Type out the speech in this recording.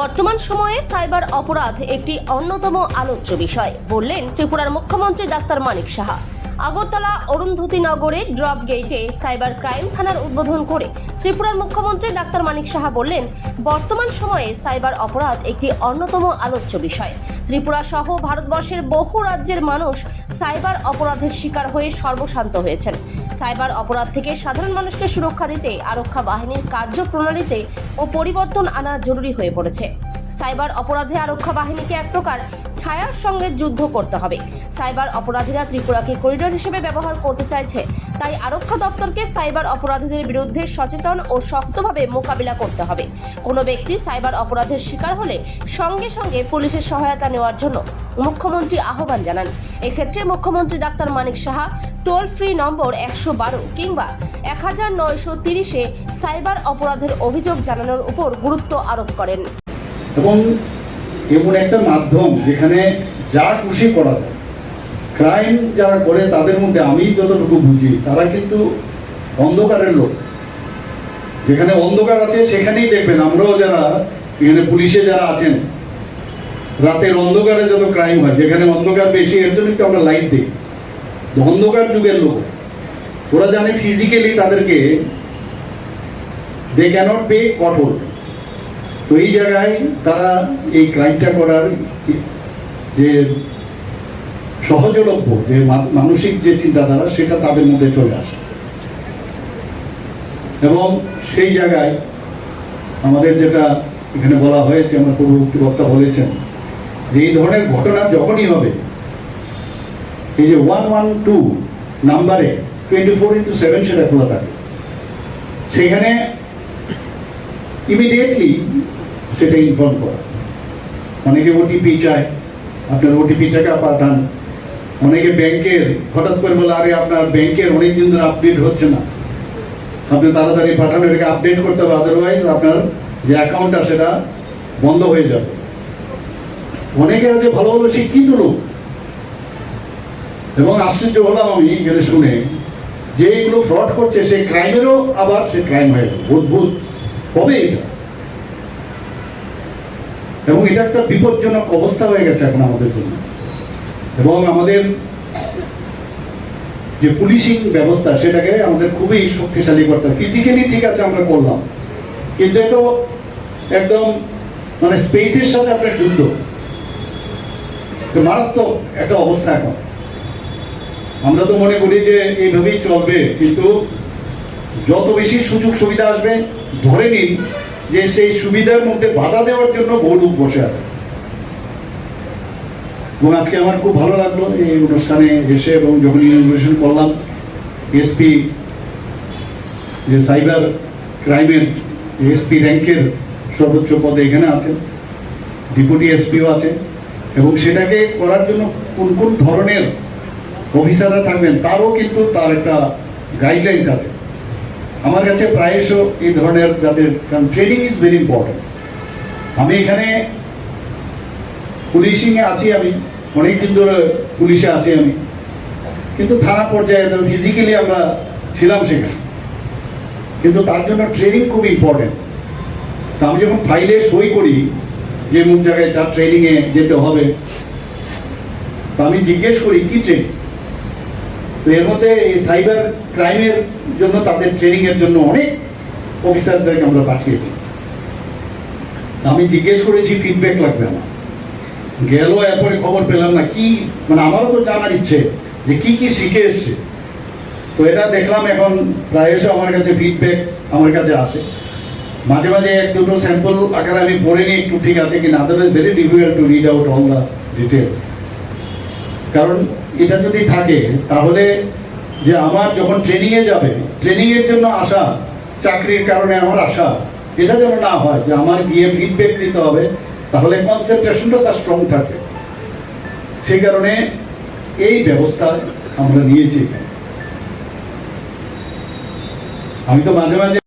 বর্তমান সময়ে সাইবার অপরাধ একটি অন্যতম আলোচ্য বিষয় বললেন ত্রিপুরার মুখ্যমন্ত্রী ডাক্তার মানিক সাহা। আগরতলা অরুন্ধতী নগরে ড্রপ গেটে সাইবার ক্রাইম থানার উদ্বোধন করে ত্রিপুরার মুখ্যমন্ত্রী ডাক্তার মানিক সাহা বললেন, বর্তমান সময়ে সাইবার অপরাধ একটি অন্যতম আলোচ্য বিষয়। ত্রিপুরা সহ ভারতবর্ষের বহু রাজ্যের মানুষ সাইবার অপরাধের শিকার হয়ে সর্বশান্ত হয়েছেন। সাইবার অপরাধ থেকে সাধারণ মানুষকে সুরক্ষা দিতে আরক্ষা বাহিনীর কার্যপ্রণালীতে ও পরিবর্তন আনা জরুরি হয়ে পড়েছে। সাইবার অপরাধে আরক্ষা বাহিনীকে এক প্রকার ছায়ার সঙ্গে যুদ্ধ করতে হবে। সাইবার অপরাধীরা ত্রিপুরাকে করিডোর হিসেবে ব্যবহার করতে চাইছে। তাই আরক্ষা দপ্তরকে সাইবার অপরাধীদের বিরুদ্ধে সচেতন ও শক্তভাবে মোকাবিলা করতে হবে। কোনো ব্যক্তি সাইবার অপরাধের শিকার হলে সঙ্গে সঙ্গে পুলিশের সহায়তা নেওয়ার জন্য মুখ্যমন্ত্রী আহ্বান জানান। এক্ষেত্রে মুখ্যমন্ত্রী doctor Manik Saha toll free নম্বর একশো বারো কিংবা এক হাজার নয়শো তিরিশে সাইবার অপরাধের অভিযোগ জানানোর উপর গুরুত্ব আরোপ করেন। এবং এমন একটা মাধ্যম যেখানে যা খুশি করা যায়। ক্রাইম যারা করে, তাদের মধ্যে আমি যতটুকু বুঝি, তারা কিন্তু অন্ধকারের লোক। যেখানে অন্ধকার আছে, সেখানেই দেখবেন আমরাও যারা, এখানে পুলিশে যারা আছেন, রাতের অন্ধকারে যত ক্রাইম হয়, যেখানে অন্ধকার বেশি, এর জন্য আমরা লাইট দিই অন্ধকার যুগের লোক। ওরা জানে ফিজিক্যালি তাদেরকে দে ক্যানট পে কঠোর তো এই জায়গায় তারা এই ক্রাইমটা করার যে সহজলভ্য, যে মানসিক যে চিন্তাধারা, সেটা তাদের মধ্যে চলে আসে। এবং সেই জায়গায় আমাদের যেটা এখানে বলা হয়েছে, আমার পূর্ববর্তী বক্তা বলেছেন, যে এই ধরনের ঘটনা যখনই হবে, এই যে ওয়ান ওয়ান টু নাম্বারে টোয়েন্টি ফোর ইন্টু সেভেন সেটা খোলা থাকে। সেখানে ইমিডিয়েটলি সেটা ইনফর্ম করা। অনেকে ওটিপি চায়, আপনার ওটিপি টাকা পাঠান। অনেকে ব্যাংকের, হঠাৎ করে বলে, আরে, আপনার ব্যাংকের অনেক দিন ধরে আপডেট হচ্ছে না। আপনি তাড়াতাড়ি পাঠান, এটাকে আপডেট করতে হবে আদারওয়াইজ আপনার যে অ্যাকাউন্টটা সেটা বন্ধ হয়ে যাবে। অনেকে আছে, ভালো ভালো শিক্ষিত লোক। এবং আশ্চর্য হলাম আমি এখানে শুনে, যে এগুলো ফ্রড করছে সেই ক্রাইমেরও আবার সে ক্রাইম হয়ে যাবে। অদ্ভুত। হবে এটা। এবং এটা একটা বিপজ্জনক অবস্থা হয়ে গেছে এখন আমাদের জন্য। এবং আমাদের যে পুলিশিং ব্যবস্থা, সেটাকে আমাদের খুবই শক্তিশালী করতে হবে। ফিজিক্যালি ঠিক আছে, আমরা করলাম। কিন্তু এ তো একদম মানে স্পেসের সাথে আপনার যুদ্ধ। মারাত্মক একটা অবস্থা এখন। আমরা তো মনে করি যে এইভাবেই চলবে, কিন্তু যত বেশি সুযোগ সুবিধা আসবে, ধরে নিন যে সেই সুবিধার মধ্যে বাধা দেওয়ার জন্য বহু লোক বসে আছে। এবং আজকে আমার খুব ভালো লাগল এই অনুষ্ঠানে এসে এবং যখন ইনগ্রেশন করলাম এসপি যে সাইবার ক্রাইমের এসপি র্যাঙ্কের সর্বোচ্চ পদে এখানে আছেন ডিপুটি এসপিও আছে, এবং সেটাকে করার জন্য কোন কোন ধরনের অফিসাররা থাকবেন, তারও কিন্তু তার একটা গাইডলাইন্স আছে। আমার কাছে প্রায়শ এই ধরনের যাদের, কারণ ট্রেনিং ইজ ভেরি ইম্পর্টেন্ট আমি এখানে পুলিশিংয়ে আছি আমি অনেক দিন ধরে পুলিশে আছি আমি। কিন্তু থানা পর্যায়ে ফিজিক্যালি আমরা ছিলাম সেখানে। কিন্তু তার জন্য ট্রেনিং খুব ইম্পর্টেন্ট তা আমি যখন ফাইলে সই করি যে মুখ জায়গায় তার ট্রেনিংয়ে যেতে হবে, তা আমি জিজ্ঞেস করি, কি ট্রেনিং তো এর মধ্যে এই সাইবার ক্রাইমের জন্য, তাদের ট্রেনিং এর জন্য অনেক অফিসারদেরকে আমরা পাঠিয়েছি। আমি জিজ্ঞেস করেছি ফিডব্যাক লাগবে আমার? গেল, এরপরে খবর পেলাম না, কি মানে আমারও তো জানার ইচ্ছে যে কি কি শিখে এসছে। তো এটা দেখলাম, এখন প্রায়শ আমার কাছে ফিডব্যাক আমার কাছে আসে। মাঝে মাঝে এক দুটো স্যাম্পল আকারে আমি পড়ে নিই, একটু ঠিক আছে কিনা। Otherwise very difficult to read out all the details কারণ এটা যদি থাকে, তাহলে যে আমার যখন ট্রেনিংয়ে যাবে ট্রেনিংয়ের জন্য আসা, চাকরির কারণে আমার আসা, এটা যেন না হয়, যে আমার গিয়ে ফিডব্যাক দিতে হবে, তাহলে কনসেন্ট্রেশনটা তার স্ট্রং থাকবে সেই কারণে এই ব্যবস্থা আমরা নিয়েছি। আমি তো মাঝে মাঝে